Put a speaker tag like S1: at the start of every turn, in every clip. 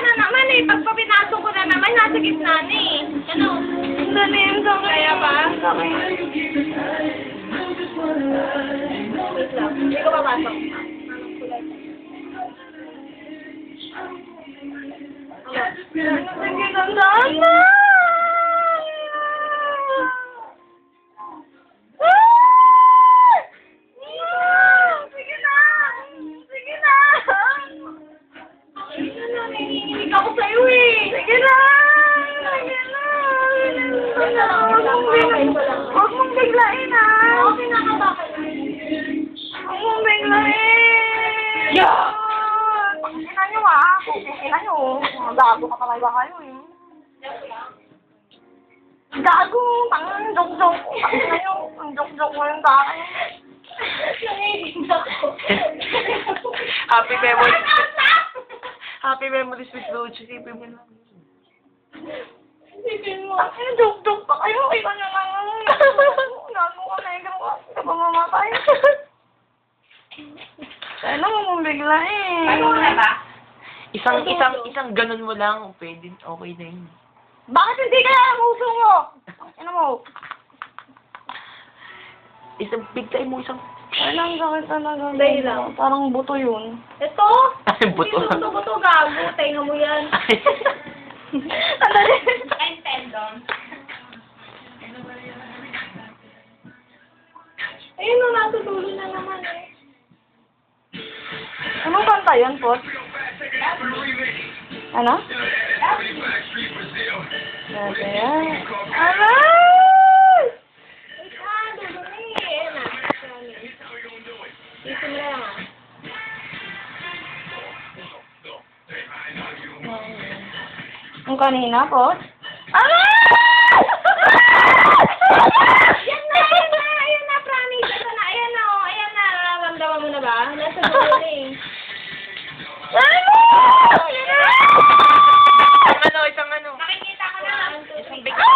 S1: na naman eh. Pag papinasok ko na naman, nasa gitna na eh. Ano? Dali yung sakit. Kaya ba? Sakit. Wait lang. Hindi ko papasok. Sige, tandaan na! Gago ka kamay ba kayo eh? Gago! Ina nyo! Ang jok-jok mo yung ako!
S2: Happy memories. Happy memories with Luchi. Isipin mo lang.
S1: Isipin mo, ay, dug-dug pa kayo. Iba na lang. Gago ka, pa mamatay. Sana mo mong bigla eh.
S3: Ano nga ba?
S2: Isang, isang, isang ganun mo lang. Pwede, okay na yun.
S1: Bakit hindi kaya ang uso mo? Ano mo?
S2: Isang, big time mo isang...
S1: Ay, lang sakit talaga.
S3: Dahil lang.
S1: Parang buto yun.
S3: Ito?
S2: Ay, buto.
S3: Buto, buto, gago. Tenga mo yan.
S1: Sandali.
S3: And tendon.
S1: Ayun o, nasa dulo na naman eh. Anong kanta yan, Pot? Ano? Grabe yan. Aray!
S3: Dito mo lang ah.
S1: Yung kanina, Pot? Aray!
S2: Big...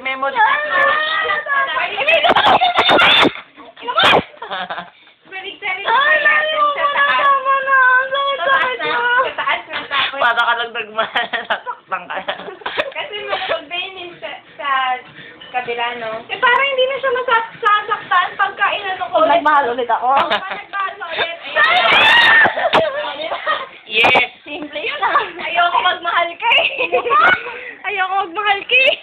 S3: na tapos.
S2: Para ka lang nagmasasaktan ka.
S3: Kasi mag-baining sa, sa kabila, no?
S1: Eh, parang hindi na siya masasaktan pagka inano ko. Nagmahal ulit ako.
S3: Pag nagbahan mo ulit, ayun.
S2: Yes.
S1: Simple yun ah. Ayoko magmahal ka eh. Ayoko magmahal ka eh.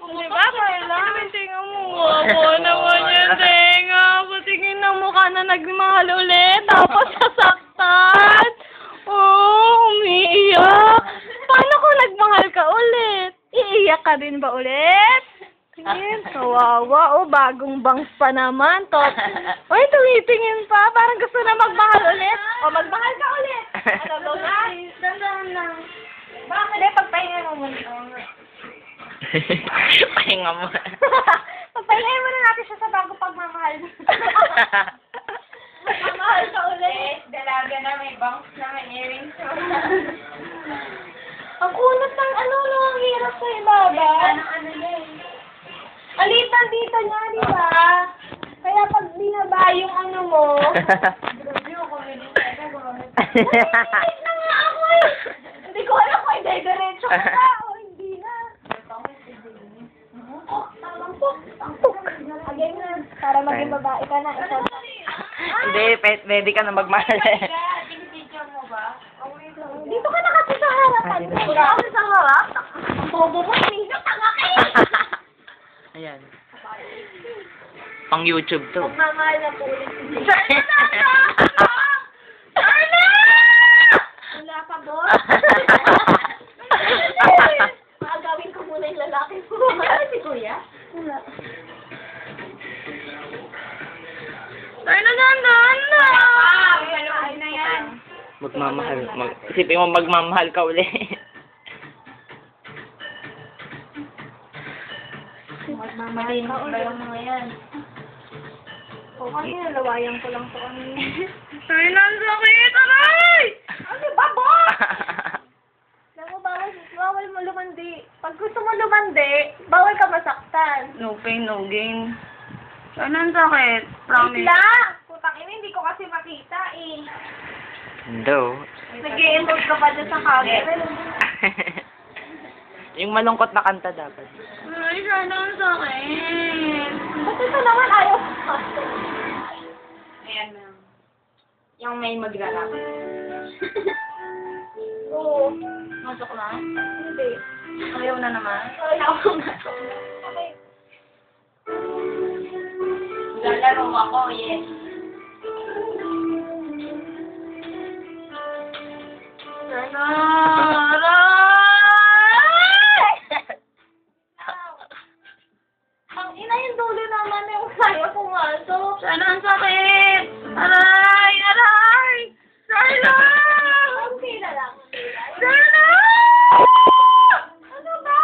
S1: Di ba, Marla? Ano yung tinga Opo naman yung tinga. Patingin ng mukha na nagmahal ulit. Tapos sasaktan. Oh, umiiyak. Paano kung nagmahal ka ulit? Iiyak ka din ba ulit? Tingin, kawawa. Oh, bagong bangs pa naman. Top. Uy, tumitingin pa. Parang gusto na magmahal ulit. O, magmahal ka ulit. Ano, go na? Dandahan lang. Bakit? Hindi, pagpahinga mo muna.
S2: Pahinga mo.
S1: Pagpahingayin muna natin siya sa bago pagmamahal. Magmamahal ka ulit.
S3: Dalaga na, may bangs na, may earrings.
S1: Ang kunat ng ano, no, ang hirap sa ibaba.
S3: Ano, ano yan?
S1: Alita
S3: ang dito niya, di ba? Kaya pag binaba yung ano mo, Wait na nga ako eh. Hindi ko alam kung diretso ka na o hindi na. Tamang puk. Again na, para maging babae ka na. Ikaw.
S2: Hindi, pet, ready ka na magmahal eh.
S3: Dito ka na kasi sa harapan. Dito ka kasi sa harap. Ang bobo mo, Nino. Tanga ka eh.
S2: Ayan. Pang YouTube to.
S3: Magmamahal na po ulit.
S2: Isipin mo magmamahal ka uli.
S3: Magmamahal ka ulit. yung mga yan. O, kasi nalawayan ko lang to kanina.
S1: Tayo na, ang sakit. Aray!
S3: Ano ba, boss? Mo, bawal, bawal mo lumandi. Pag gusto mo lumandi, bawal ka masaktan.
S1: No pain, no gain. Tayo na, ang sakit.
S3: Wait
S1: Promise.
S3: lang! Putang ina, hindi ko kasi makita eh.
S2: Do.
S3: Nag-i-emote ka pa dyan sa camera.
S2: Yung malungkot na kanta dapat.
S1: Ay, sana ang sakit.
S3: Ba't ito naman ayaw ko? Ayan na. Yung may magrarap. Oo.
S1: Masok na?
S3: Hindi.
S1: Ayaw na naman.
S3: Akong masok. Okay. Lalaro ako, yes. Ang ina yung dulo naman yung kaya pumasok.
S1: Sana ang sakit. Aray! Aray! Sana!
S3: Okay na lang.
S1: Sana!
S3: Ano ba?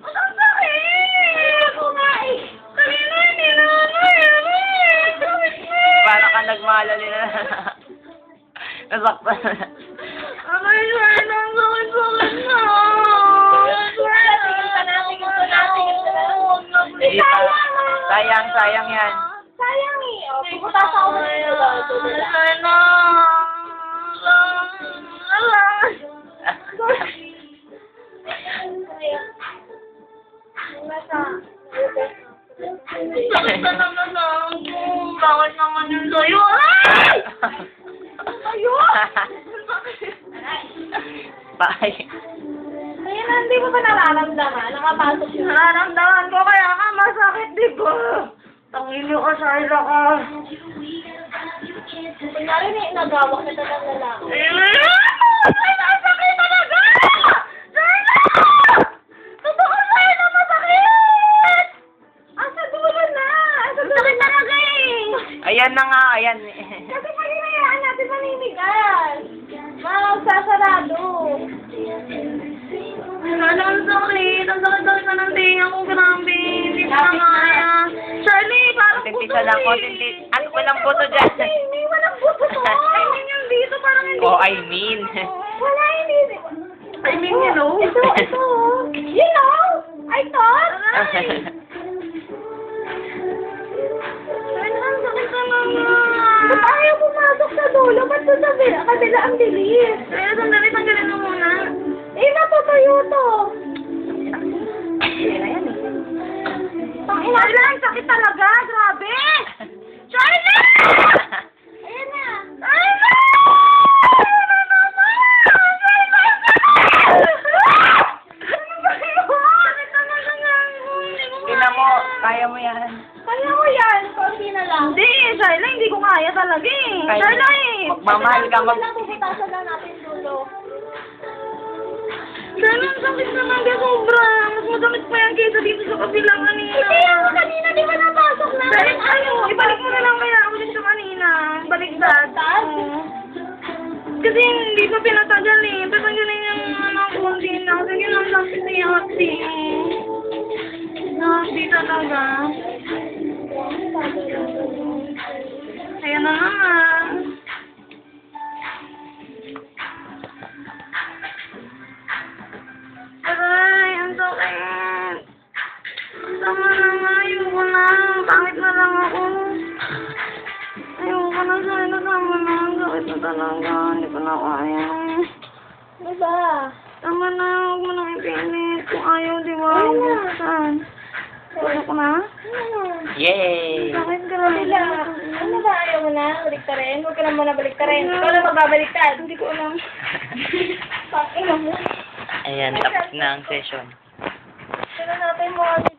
S1: Ang sakit!
S3: Eh.
S1: Kanina ano eh. Eh.
S2: Para ka nagmahalali na. Nasaktan. Sayang
S3: eh. O, pupunta sa ako dulo. Dulo lang.
S1: Sana! Sakit na naman ako. Bakit naman yun sa'yo?
S3: Ayun!
S2: Bye.
S3: Ayun na, hindi mo ba nararamdaman? Nakapasok yun.
S1: Nararamdaman ko kaya ka masakit, di ba? Tangilo ka, Shaila ka.
S3: Kunyari na nagawak na ng lalaki.
S2: Ayan na nga, ayan. Konting pisa lang, konting tis. Ano walang buto dyan?
S3: Ay, may walang buto to.
S1: I mean, yung dito parang hindi.
S2: Oh, I mean.
S3: Wala, hindi.
S1: I mean, you know.
S3: Ito, ito. You know? I thought.
S1: Talaga.
S3: Ba't ayaw pumasok sa dulo? Ba't doon
S2: kaya mo yan.
S3: Kaya mo yan. Konti na lang.
S1: Hindi, Shaila, hindi ko kaya talaga eh.
S2: Kaya
S1: Shaila eh.
S2: Magmamahal ka, mag...
S3: lang puputasan lang natin dulo.
S1: Shaila, ang sakit naman ka sobra. Mas masakit pa yan kaysa dito sa kabila kanina.
S3: Eh, kaya mo kanina, di ba napasok na?
S1: Shaila, ano, ibalik mo na lang kaya ulit sa kanina. Baliktad.
S3: Baliktad?
S1: Oo. Kasi hindi pa pinatagal eh. Tatanggalin yung ano, konti na. Sige lang, sakit na yung Hati talaga. Ayan na naman. Aray, ang sakit. Ang sama naman. Sakit na lang ako. Ayoko na sana. Tama na. Ang sakit na talaga. Hindi ko na kaya.
S3: Ano ba?
S1: Tama na. Huwag mo nang ipilit. Kung ayaw, di ba? Saan? Tulog ko na?
S2: Yay!
S1: Sakit ka
S3: Ano ba? Ano ba? Ayaw mo na? Baliktarin? Huwag ka na muna baliktarin. Ikaw na magbabaliktad.
S1: Hindi ko alam.
S3: Ina mo.
S2: Ayan, tapos na ang session.
S3: Sino natin mo ano